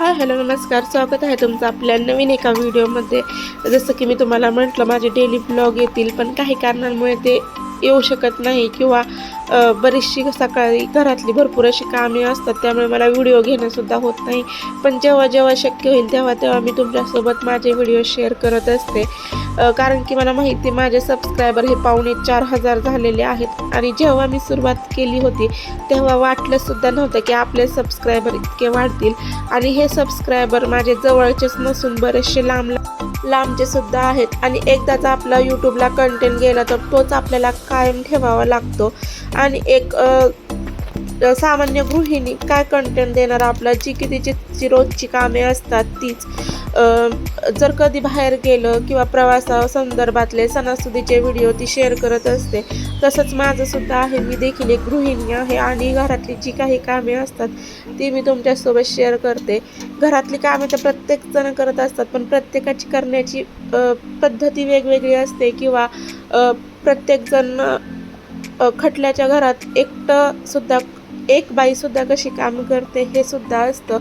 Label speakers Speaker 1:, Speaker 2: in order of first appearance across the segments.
Speaker 1: Hi hello नमस्कार. स्वागत आहे तुमचं आपल्या नवीन एका व्हिडिओमध्ये. जसं की मी तुम्हाला म्हटलं माझे डेली ब्लॉग येतील पण काही कारणांमुळे ते येऊ शकत नाही किंवा बरीचशी सकाळी घरातली भरपूर अशी कामे असतात त्यामुळे मला व्हिडिओ घेणंसुद्धा होत नाही. पण जेव्हा जेव्हा शक्य होईल तेव्हा तेव्हा मी तुमच्यासोबत माझे व्हिडिओ शेअर करत असते. कारण की मला माहिती आहे माझे सबस्क्रायबर हे पावणे चार हजार झालेले आहेत आणि जेव्हा मी सुरुवात केली होती तेव्हा वाटलंसुद्धा नव्हतं की आपले सबस्क्रायबर इतके वाढतील. आणि हे सबस्क्रायबर माझे जवळचेच नसून बरेचसे लांब लांबचे सुद्धा आहेत. आणि एकदाचा आपला यूट्यूबला कंटेंट गेला तर तोच आपल्याला कायम ठेवावा लागतो. आणि एक सामान्य गृहिणी काय कंटेंट देणार? आपला जी की तिची जी रोजची कामे असतात तीच. जर कधी बाहेर गेलं किंवा प्रवासा संदर्भातले सणासुदीचे व्हिडिओ ती शेअर करत असते तसंच माझंसुद्धा आहे. मी देखील एक गृहिणी आहे आणि घरातली जी काही कामे असतात ती मी तुमच्यासोबत शेअर करते. घरातली कामे तर प्रत्येकजण करत असतात पण प्रत्येकाची करण्याची पद्धती वेगवेगळी असते किंवा प्रत्येकजण खटल्याच्या घरात एकटं सुद्धा एक बाईसुद्धा कशी काम करते हे सुद्धा असतं.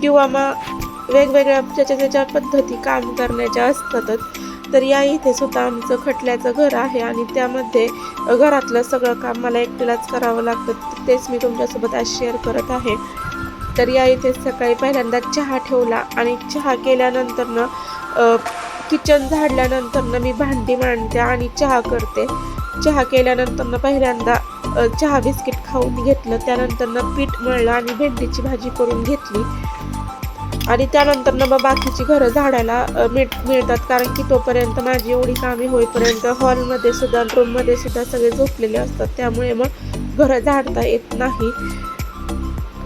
Speaker 1: किंवा मग वेगवेगळ्या ज्याच्या त्याच्या पद्धती काम करण्याच्या असतातच तर या इथे सुद्धा आमचं खटल्याचं घर आहे आणि त्यामध्ये घरातलं सगळं काम मला एकटीलाच करावं लागतं तेच मी तुमच्यासोबत आज शेअर करत आहे. तर या इथे सकाळी पहिल्यांदा चहा ठेवला आणि चहा केल्यानंतरनं किचन झाडल्यानंतरनं मी भांडी मांडते आणि चहा करते. चहा केल्यानंतरनं पहिल्यांदा चहा बिस्किट खाऊन घेतलं त्यानंतरनं पीठ मळलं आणि भेंडीची भाजी करून घेतली. आणि त्यानंतरनं मग बाकीची घरं झाडायला मिळ मिळतात. कारण की तोपर्यंत माझी एवढी कामे होईपर्यंत हॉलमध्ये सुद्धा रूममध्ये सुद्धा सगळे झोपलेले असतात. त्यामुळे मग घरं झाडता येत नाही.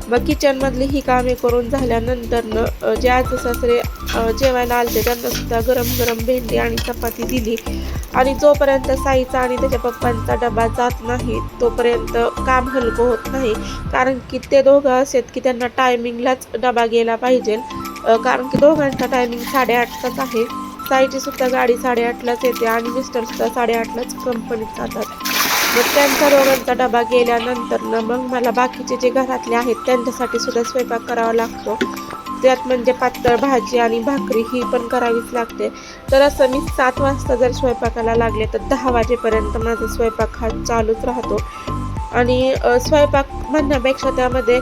Speaker 1: मग किचनमधली ही कामे करून झाल्यानंतरनं जे आज सासरे जेवायला आलते त्यांना सुद्धा गरम गरम भेंडी आणि चपाती दिली. आणि जोपर्यंत साईचा आणि त्याच्या पप्पांचा डबा जात नाही तोपर्यंत काम हलकं होत नाही. कारण की ते दोघं असेत की त्यांना टायमिंगलाच डबा गेला पाहिजे. कारण की दोघांचा टायमिंग साडेआठचाच आहे. साईची सुद्धा गाडी साडेआठलाच येते आणि मिस्टरसुद्धा साडेआठलाच कंपनीत जातात. मग त्यांचा दोघांचा डबा गेल्यानंतर मग मला बाकीचे जे घरातले आहेत त्यांच्यासाठी सुद्धा स्वयंपाक करावा लागतो. त्यात म्हणजे पातळ भाजी आणि भाकरी ही पण करावीच लागते. तर असं मी सात वाजता जर स्वयंपाकाला लागले तर दहा वाजेपर्यंत माझा स्वयंपाक हा चालूच राहतो. आणि स्वयंपाक म्हणण्यापेक्षा त्यामध्ये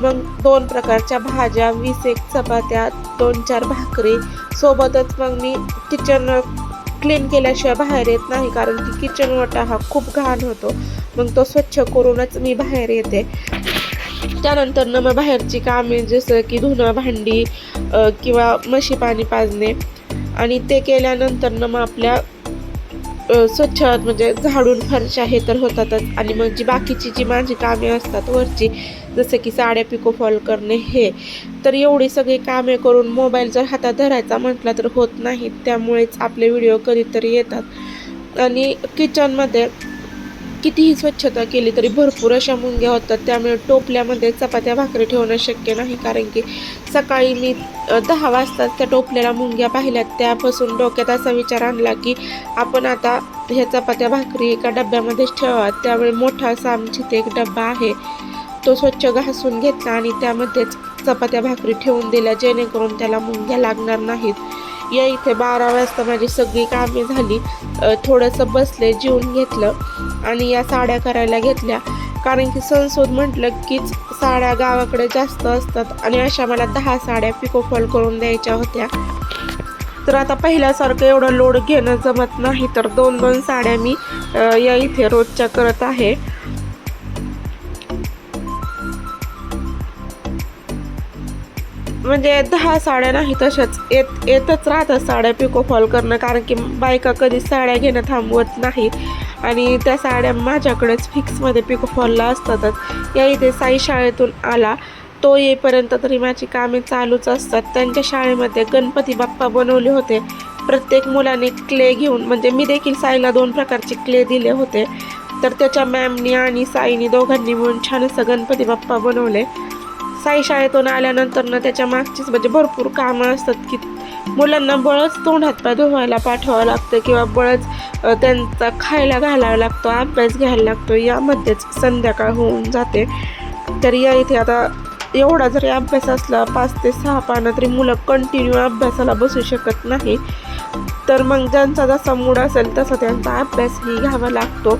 Speaker 1: मग दोन प्रकारच्या भाज्या वीस एक चपात्या दोन चार भाकरी. सोबतच मग मी किचन क्लीन केल्याशिवाय बाहेर येत नाही कारण की किचन वाटा हा खूप घाण होतो. मग तो स्वच्छ करूनच मी बाहेर येते. त्यानंतर मग बाहेरची कामे जसं की धुणं भांडी किंवा म्हशी पाणी पाजणे. आणि ते केल्यानंतर मग आपल्या स्वच्छ म्हणजे झाडून फरशा हे तर होतातच. आणि मग जी बाकीची जी माझी कामे असतात वरची जसं की साड्या पिको फॉल करणे हे तर एवढी सगळी कामे करून मोबाईल जर हातात धरायचा म्हटला तर होत नाही त्यामुळेच आपले व्हिडिओ कधीतरी येतात. आणि किचनमध्ये कितीही स्वच्छता केली तरी भरपूर अशा मुंग्या होतात. त्यामुळे टोपल्यामध्ये चपात्या भाकरी ठेवणं शक्य नाही. कारण की सकाळी मी दहा वाजताच त्या टोपल्याला मुंग्या पाहिल्यात त्यापासून डोक्यात असा विचार आणला की आपण आता ह्या चपात्या भाकरी एका डब्यामध्येच ठेवाव्यात. त्यामुळे मोठा असा आमची ते एक डब्बा आहे. तो स्वच्छ घासून घेतला आणि त्यामध्येच चपात्या भाकरी ठेवून दिल्या जेणेकरून त्याला मुंग्या लागणार नाहीत. या इथे बारा वाजता माझी सगळी कामे झाली. थोडंसं बसले जेवून घेतलं आणि या साड्या करायला घेतल्या. कारण की संसोद म्हटलं कीच साड्या गावाकडे जास्त असतात आणि अशा मला दहा साड्या पिकोफॉल करून द्यायच्या होत्या. तर आता पहिल्यासारखं एवढं लोड घेणं जमत नाही तर दोन दोन साड्या मी या इथे रोजच्या करत आहे. म्हणजे दहा साड्या नाही तशाच. येत येतच राहतात साड्या पिको फॉल करणं कारण की बायका कधी साड्या घेणं थांबवत नाहीत आणि त्या साड्या माझ्याकडेच फिक्समध्ये पिको फॉलला असतातच. या इथे साई शाळेतून आला. तो येईपर्यंत तरी माझी कामे चालूच असतात. त्यांच्या शाळेमध्ये गणपती बाप्पा बनवले होते. प्रत्येक मुलाने क्ले घेऊन म्हणजे मी देखील साईला दोन प्रकारचे क्ले दिले होते. तर त्याच्या मॅमनी आणि साईनी दोघांनी मिळून छान असं गणपती बाप्पा बनवले. साई शाळेतून आल्यानंतर ना त्याच्या मागचीच म्हणजे भरपूर कामं असतात की मुलांना बळच तोंड हातपाय धुवायला पाठवावं लागतं किंवा बळच त्यांचा खायला घालावा लागतो अभ्यास घ्यायला लागतो. यामध्येच संध्याकाळ होऊन जाते. तर या इथे आता एवढा जरी अभ्यास असला पाच ते सहा पानं तरी मुलं कंटिन्यू अभ्यासाला बसू शकत नाही. तर मग ज्यांचा जसा मूड असेल तसा त्यांचा अभ्यासही घ्यावा लागतो.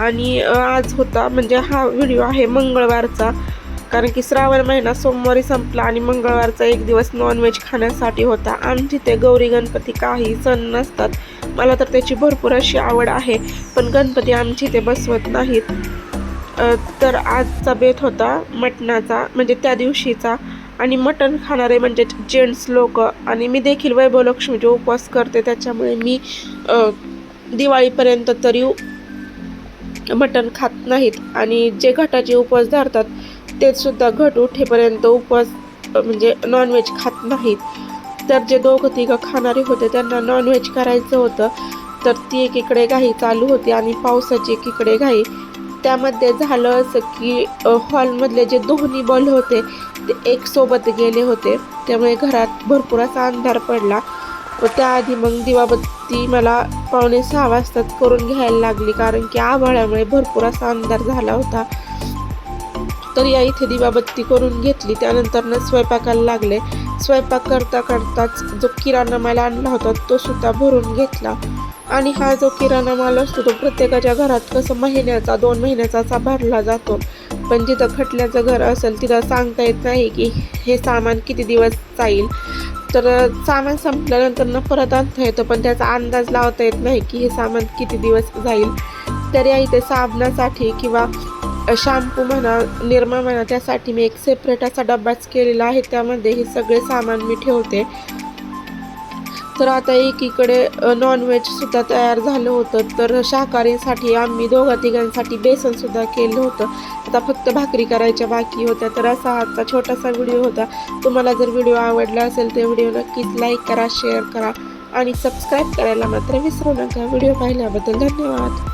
Speaker 1: आणि आज होता म्हणजे हा व्हिडिओ आहे मंगळवारचा. कारण की श्रावण महिना सोमवारी संपला आणि मंगळवारचा एक दिवस नॉनव्हेज खाण्यासाठी होता. आमची ते गौरी गणपती काही सण नसतात. मला तर त्याची भरपूर अशी आवड आहे पण गणपती आमची ते बसवत नाहीत. तर आजचा बेत होता मटणाचा म्हणजे त्या दिवशीचा. आणि मटण खाणारे म्हणजे जेंट्स लोक आणि मी देखील वैभवलक्ष्मीचे उपवास करते त्याच्यामुळे मी दिवाळीपर्यंत तरी मटण खात नाहीत. आणि जे घटाचे उपवास धरतात तेसुद्धा घट उठेपर्यंत उपवास म्हणजे नॉनव्हेज खात नाहीत. तर जे दोघं तिघं खाणारे होते त्यांना नॉनव्हेज करायचं होतं. तर ती एकीकडे घाई चालू होती आणि पावसाची एकीकडे घाई. त्यामध्ये झालं असं की हॉलमधले जे दोन्ही बॉल होते ते एक सोबत गेले होते. त्यामुळे घरात भरपूर असा अंधार पडला. व त्याआधी मग दिवाबत्ती मला पावणे सहा वाजताच करून घ्यायला लागली कारण की आभाळामुळे भरपूर असा अंधार झाला होता. तर या इथे दिवाबत्ती करून घेतली. त्यानंतरनं स्वयंपाकाला लागले. स्वयंपाक करता करताच जो किराणा माल आणला होता तो सुद्धा भरून घेतला. आणि हा जो किराणा माल असतो तो प्रत्येकाच्या घरात कसं महिन्याचा दोन महिन्याचा असा भरला जातो. पण जिथं खटल्याचं घर असेल तिथं सांगता येत नाही की हे सामान किती दिवस जाईल तर सामान संपल्यानंतरनं परत आणता येतं पण त्याचा अंदाज लावता येत नाही की हे सामान किती दिवस जाईल. तर या इथे साबणासाठी किंवा शॅम्पू म्हणा निरमा म्हणा त्यासाठी मी एक सेपरेट असा डब्बाच केलेला आहे. त्यामध्ये हे सगळे सामान मी ठेवते. तर आता एकीकडे नॉनव्हेजसुद्धा तयार झालं होतं. तर शाकाहारीसाठी आम्ही दोघा तिघांसाठी बेसनसुद्धा केलं होतं. आता फक्त भाकरी करायच्या बाकी होत्या. तर असा आजचा छोटासा व्हिडिओ होता. तुम्हाला जर व्हिडिओ आवडला असेल तर व्हिडिओ नक्कीच लाईक करा शेअर करा आणि सबस्क्राईब करायला मात्र विसरू नका. व्हिडिओ पाहिल्याबद्दल धन्यवाद.